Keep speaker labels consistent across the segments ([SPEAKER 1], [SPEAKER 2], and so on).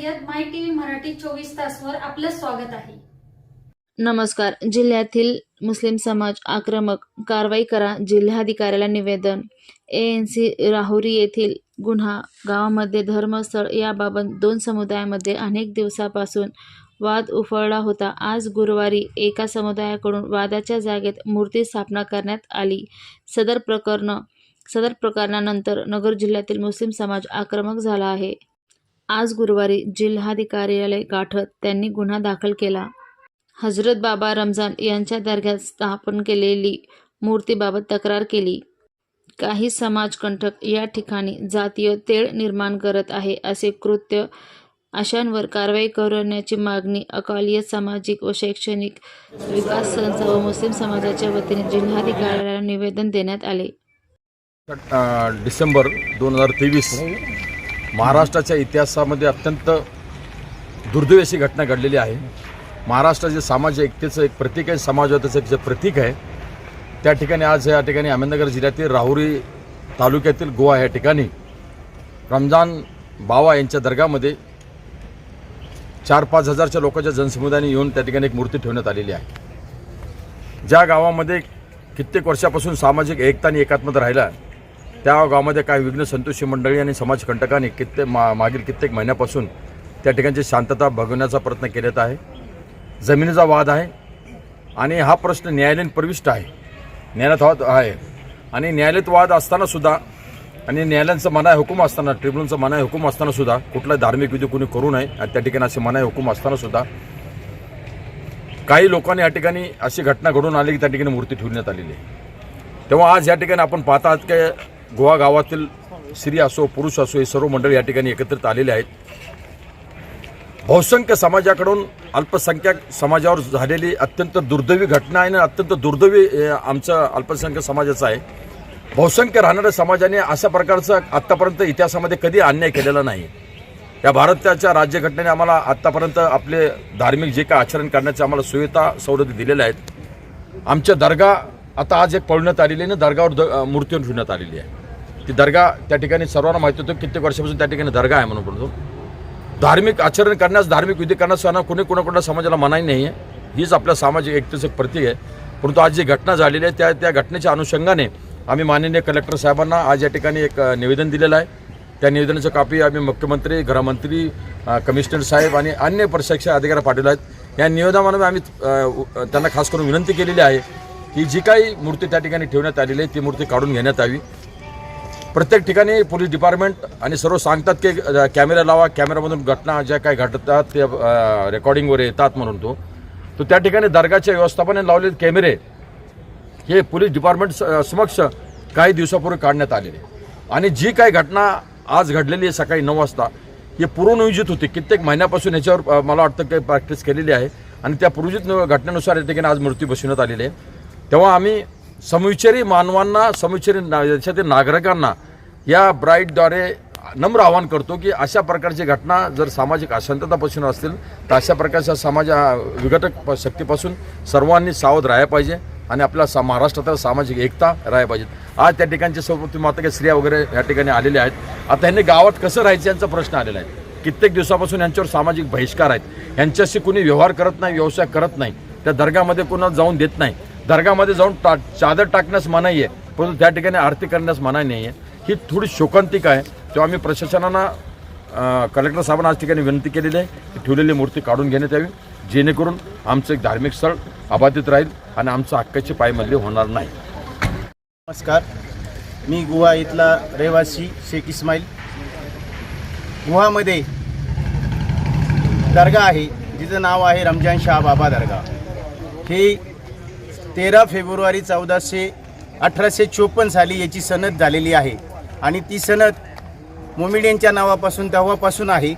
[SPEAKER 1] सय्यद माय TV Marathi चोवीस तासवर आपलं स्वागत आहे.
[SPEAKER 2] नमस्कार. जिल्ह्यातील मुस्लिम समाज आक्रमक कारवाई करा जिल्हाधिकाऱ्याला निवेदन. ए एन सी राहुरी येथील गुन्हा गावामध्ये धर्मस्थळ याबाबत दोन समुदायामध्ये अनेक दिवसापासून वाद उफळला होता. आज गुरुवारी एका समुदायाकडून वादाच्या जागेत मूर्ती स्थापना करण्यात आली. सदर प्रकरण सदर प्रकरणानंतर नगर जिल्ह्यातील मुस्लिम समाज आक्रमक झाला आहे. आज गुरुवारी जिल्हाधिकार्यालय गाठत त्यांनी गुन्हा दाखल केला. हजरत बाबा रमजान यांच्या दर्ग्यात स्थापन केलेली मूर्तीबाबत तक्रार केली. काही समाजकंटक या ठिकाणी जातीय तेळ निर्माण करत आहे असे कृत्य अशांवर कारवाई करण्याची मागणी अकालीय सामाजिक व शैक्षणिक विकास संस्था व मुस्लिम समाजाच्या वतीने जिल्हाधिकाऱ्याला निवेदन देण्यात आले.
[SPEAKER 3] डिसेंबर दोन हजार तेवीस महाराष्ट्राच्या इतिहासामध्ये अत्यंत दुर्दैवी अशी घटना घडलेली आहे. महाराष्ट्राचे समाज एकतेचं एक प्रतीक आहे समाजवादाचं एक जे प्रतीक आहे त्या ठिकाणी आज या ठिकाणी अहमदनगर जिल्ह्यातील राहुरी तालुक्यातील गोवा या ठिकाणी रमजान बावा यांच्या दर्गामध्ये चार पाच हजारच्या लोकांच्या जनसमुदायाने येऊन त्या ठिकाणी एक मूर्ती ठेवण्यात आलेली आहे. ज्या गावामध्ये कित्येक वर्षापासून सामाजिक एकता आणि एकात्मता राहिला त्या गावामध्ये काही विघ्न संतोषी मंडळी आणि समाजकंटकांनी कित्येक मा मागील कित्येक महिन्यापासून त्या ठिकाणची शांतता भगवण्याचा प्रयत्न केलेत आहे. जमिनीचा वाद आहे आणि हा प्रश्न न्यायालयीन प्रविष्ट आहे. न्यायालयात वाद आहे. आणि न्यायालयात वाद असतानासुद्धा आणि न्यायालयांचं मनाय हुकूम असताना ट्रिब्युनलचं मनाय हुकूम असतानासुद्धा कुठला धार्मिक विधी कोणी करू नये आणि त्या ठिकाणी असे मनाय हुकूम असतानासुद्धा काही लोकांनी या ठिकाणी अशी घटना घडून आली की त्या ठिकाणी मूर्ती ठेवण्यात आलेली आहे. तेव्हा आज या ठिकाणी आपण पाहता आहात की गोवा गावातील स्त्री असो पुरुष असो हे सर्व मंडळी या ठिकाणी एकत्रित आलेले आहेत. बहुसंख्य समाजाकडून अल्पसंख्याक समाजावर झालेली अत्यंत दुर्दैवी घटना आहे आणि अत्यंत दुर्दैवी आमचं अल्पसंख्याक समाजाचं आहे. बहुसंख्य राहणाऱ्या समाजाने अशा प्रकारचा आत्तापर्यंत इतिहासामध्ये कधी अन्याय केलेला नाही. या भारताच्या राज्यघटनेने आम्हाला आत्तापर्यंत आपले धार्मिक जे काय आचरण करण्याचे आम्हाला सुविधा सवलती दिलेल्या आहेत. आमच्या दर्गा आता आज एक पळण्यात आलेली आहे ना दर्गावर द मूर्ती ठेवण्यात आलेली आहे. ती दर्गा त्या ठिकाणी सर्वांना माहिती होतं कित्येक वर्षापासून त्या ठिकाणी दर्गा आहे म्हणून बोलतो. धार्मिक आचरण करण्यास धार्मिक विधी करण्यास यांना कोणी कोणाकोणा समाजाला मनाई नाही आहे हीच आपल्या सामाजिक एकतेचं एक प्रतीक आहे. परंतु आज जी घटना झालेली आहे त्या त्या घटनेच्या अनुषंगाने आम्ही माननीय कलेक्टर साहेबांना आज या ठिकाणी एक निवेदन दिलेलं आहे. त्या निवेदनाचं कापी आम्ही मुख्यमंत्री गृहमंत्री कमिशनर साहेब आणि अन्य प्रशिक्षण अधिकारी पाठवले आहेत. या निवेदनामध्ये आम्ही त्यांना खास करून विनंती केलेली आहे की जी काही मूर्ती त्या ठिकाणी ठेवण्यात आलेली आहे ती मूर्ती काढून घेण्यात यावी. प्रत्येक ठिकाणी पोलीस डिपार्टमेंट आणि सर्व सांगतात की कॅमेरा लावा कॅमेरामधून घटना ज्या काही घडतात त्या रेकॉर्डिंगवर येतात म्हणून तो. तर त्या ठिकाणी दर्गाच्या व्यवस्थापनाने लावलेले कॅमेरे हे पोलीस डिपार्टमेंट स- समक्ष काही दिवसापूर्वी काढण्यात आलेले. आणि जी काही घटना आज घडलेली आहे सकाळी नऊ वाजता हे पूर्वनियोजित होती. कित्येक महिन्यापासून याच्यावर मला वाटतं काही प्रॅक्टिस केलेली आहे. आणि त्या पूर्वजित घटनेनुसार या ठिकाणी आज मृत्यू बसवण्यात आलेले आहे. तेव्हा आम्ही समविचारी मानवांना समविचारी ना देशातील नागरिकांना या ब्राईटद्वारे नम्र आवाहन करतो की अशा प्रकारची घटना जर सामाजिक अशांततापासून असतील तर अशा प्रकारच्या समाज विघटक प- शक्तीपासून सर्वांनी सावध राहायला पाहिजे आणि आपल्या सा महाराष्ट्रातील सामाजिक एकता राहायला पाहिजे. आज त्या ठिकाणचे सर्व माता काही स्त्रिया वगैरे या ठिकाणी आलेल्या आहेत. आता ह्यांनी गावात कसं राहायचं यांचा प्रश्न आलेला आहे. कित्येक दिवसापासून यांच्यावर सामाजिक बहिष्कार आहेत. यांच्याशी कुणी व्यवहार करत नाही व्यवसाय करत नाही. त्या दर्गामध्ये कुणाला जाऊन देत नाही. दर्गामध्ये जाऊन टा चादर टाकण्यास मनाई आहे परंतु त्या ठिकाणी आरती करण्यास मनाई नाही आहे. ही थोडी शोकांतिक आहे. तेव्हा आम्ही प्रशासनानं कलेक्टर साहेबांना आज ठिकाणी विनंती केलेली आहे की ठेवलेली मूर्ती काढून घेण्यात यावी जेणेकरून आमचं एक धार्मिक स्थळ अबाधित राहील आणि आमचं हक्काची पायमल्ली होणार नाही.
[SPEAKER 4] नमस्कार. मी गुहा इथला रहिवासी शेख इस्माईल. गुहामध्ये दर्गा आहे जिचं नाव आहे रमजान शाह बाबा दर्गा हे तेरा फेब्रुवारी चौदाशे अठराशे चोपन्न साली याची सनद झालेली आहे. आणि ती सनद मोमिडियनच्या नावापासून तेव्हापासून आहे.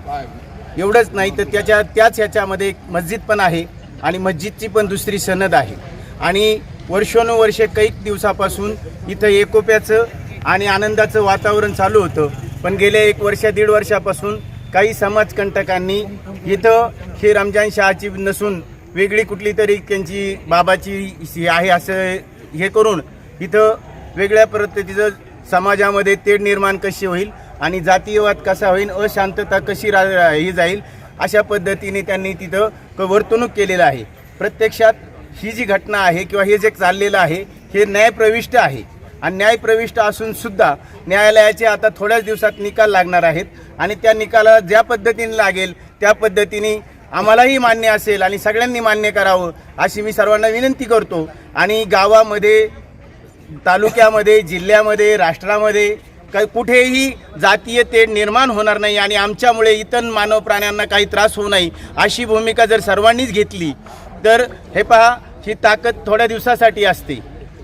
[SPEAKER 4] एवढंच नाही तर त्याच्या त्याच ह्याच्यामध्ये एक मस्जिद पण आहे आणि मस्जिदची पण दुसरी सनद आहे. आणि वर्षानुवर्षे कैक दिवसापासून इथं एकोप्याचं आणि आनंदाचं वातावरण चालू होतं. पण गेल्या एक वर्ष दीड वर्षापासून काही समाजकंटकांनी इथं हे रमजान शहाची नसून वेगळी कुठली तरी त्यांची बाबाची ही आहे असं हे करून इथं वेगळ्या पद्धतीचं समाजामध्ये तेढ निर्माण कशी होईल आणि जातीयवाद कसा होईल अशांतता कशी रा ही जाईल अशा पद्धतीने त्यांनी तिथं क- वर्तणूक केलेलं आहे. प्रत्यक्षात ही जी घटना आहे किंवा हे जे चाललेलं आहे हे न्यायप्रविष्ट आहे. आणि न्यायप्रविष्ट असून सुद्धा न्यायालयाचे आता थोड्याच दिवसात निकाल लागणार आहेत आणि त्या निकाला ज्या पद्धतीने लागेल त्या पद्धतीने आम्हालाही मान्य असेल आणि सगळ्यांनी मान्य करावं अशी मी सर्वांना विनंती करतो. आणि गावामध्ये तालुक्यामध्ये जिल्ह्यामध्ये राष्ट्रामध्ये काही कुठेही जातीय तेढ निर्माण होणार नाही आणि आमच्यामुळे इतर मानव प्राण्यांना काही त्रास होऊ नये अशी भूमिका जर सर्वांनीच घेतली तर हे पहा ही ताकद थोड्या दिवसासाठी असते.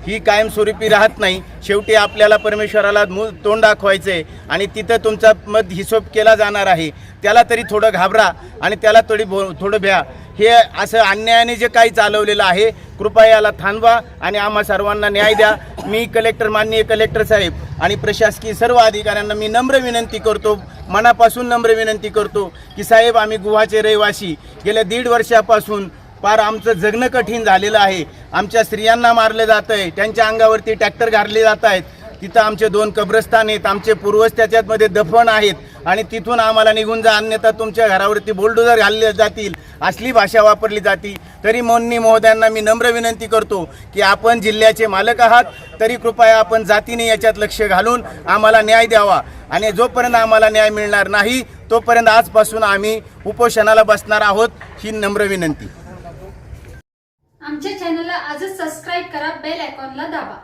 [SPEAKER 4] ही कायमस्वरूपी राहत नाही. शेवटी आपल्याला परमेश्वराला मूळ तोंड दाखवायचं आहे आणि तिथं तुमचा मत हिशोब केला जाणार आहे. त्याला तरी थोडं घाबरा आणि त्याला थोडी भो थोडं भ्या. हे असं अन्यायाने जे काही चालवलेलं आहे कृपया याला थांबवा आणि आम्हा सर्वांना न्याय द्या. मी कलेक्टर माननीय कलेक्टर साहेब आणि प्रशासकीय सर्व अधिकाऱ्यांना मी नम्र विनंती करतो मनापासून नम्र विनंती करतो की साहेब आम्ही गुहाचे रहिवासी. गेल्या दीड वर्षापासून फार आमचं जगणं कठीण झालेलं आहे. आमच्या स्त्रियांना मारलं जात आहे त्यांच्या अंगावरती ट्रॅक्टर घालले जात आहेत. तिथं आमचे दोन कब्रस्तान आहेत. आमचे पूर्वज त्याच्यामध्ये दफन आहेत. आणि तिथून आम्हाला निघून जा अन्यथा तुमच्या घरावरती बोलडोजर घालले जातील. असली भाषा वापरली जाती. तरी मोन्नी महोदयांना मी नम्र विनंती करतो की आपण जिल्ह्याचे मालक आहात. तरी कृपया आपण जातीने याच्यात लक्ष घालून आम्हाला न्याय द्यावा. आणि जोपर्यंत आम्हाला न्याय मिळणार नाही तोपर्यंत आजपासून आम्ही उपोषणाला बसणार आहोत ही नम्र विनंती.
[SPEAKER 1] आमच्या चॅनलला आजच सबस्क्राईब करा बेल आयकॉनला दाबा.